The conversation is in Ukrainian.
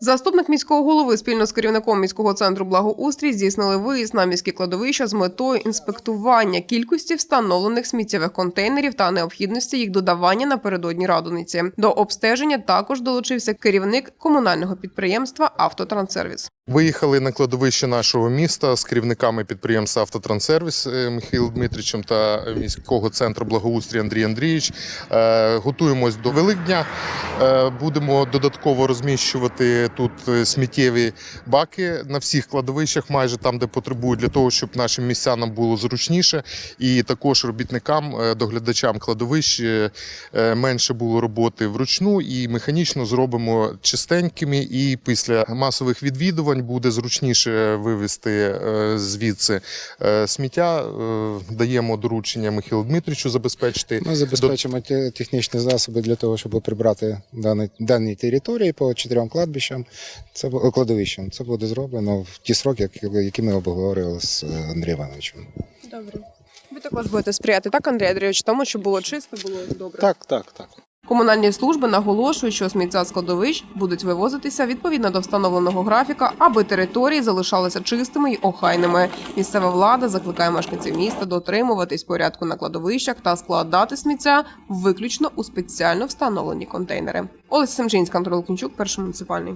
Заступник міського голови спільно з керівником міського центру благоустрій здійснили виїзд на міські кладовища з метою інспектування кількості встановлених сміттєвих контейнерів та необхідності їх додавання напередодні радониці. До обстеження також долучився керівник комунального підприємства Автотранссервіс. Виїхали на кладовище нашого міста з керівниками підприємства Автотранссервіс е, Михайлом Дмитричем та міського центру благоустрій Андрій Андрійович. Е, Готуємось до Великдня. Е, Будемо додатково розміщувати тут сміттєві баки на всіх кладовищах, майже там, де потребують, для того, щоб нашим містянам було зручніше, і також робітникам, доглядачам кладовищ менше було роботи вручну і механічно зробимо чистенькими. І після масових відвідувань буде зручніше вивезти е, звідси е, сміття. Е, Даємо доручення Михайлу Дмитричу забезпечити. Ми забезпечимо те- технічні засоби для того, щоб прибрати дані, дані території по чотирьом кладбищам. Це кладовищам. Це буде зроблено в ті сроки, які, ми обговорювали з Андрієм Івановичем. Добре. Ви також будете сприяти, так, Андрій Андрійович, тому, щоб було чисто, було добре. Так, так, так. Комунальні служби наголошують, що сміття складовищ будуть вивозитися відповідно до встановленого графіка, аби території залишалися чистими й охайними. Місцева влада закликає мешканців міста дотримуватись порядку на кладовищах та складати сміття виключно у спеціально встановлені контейнери. Олеся Семчинська, Антон Лукінчук, перший муніципальний.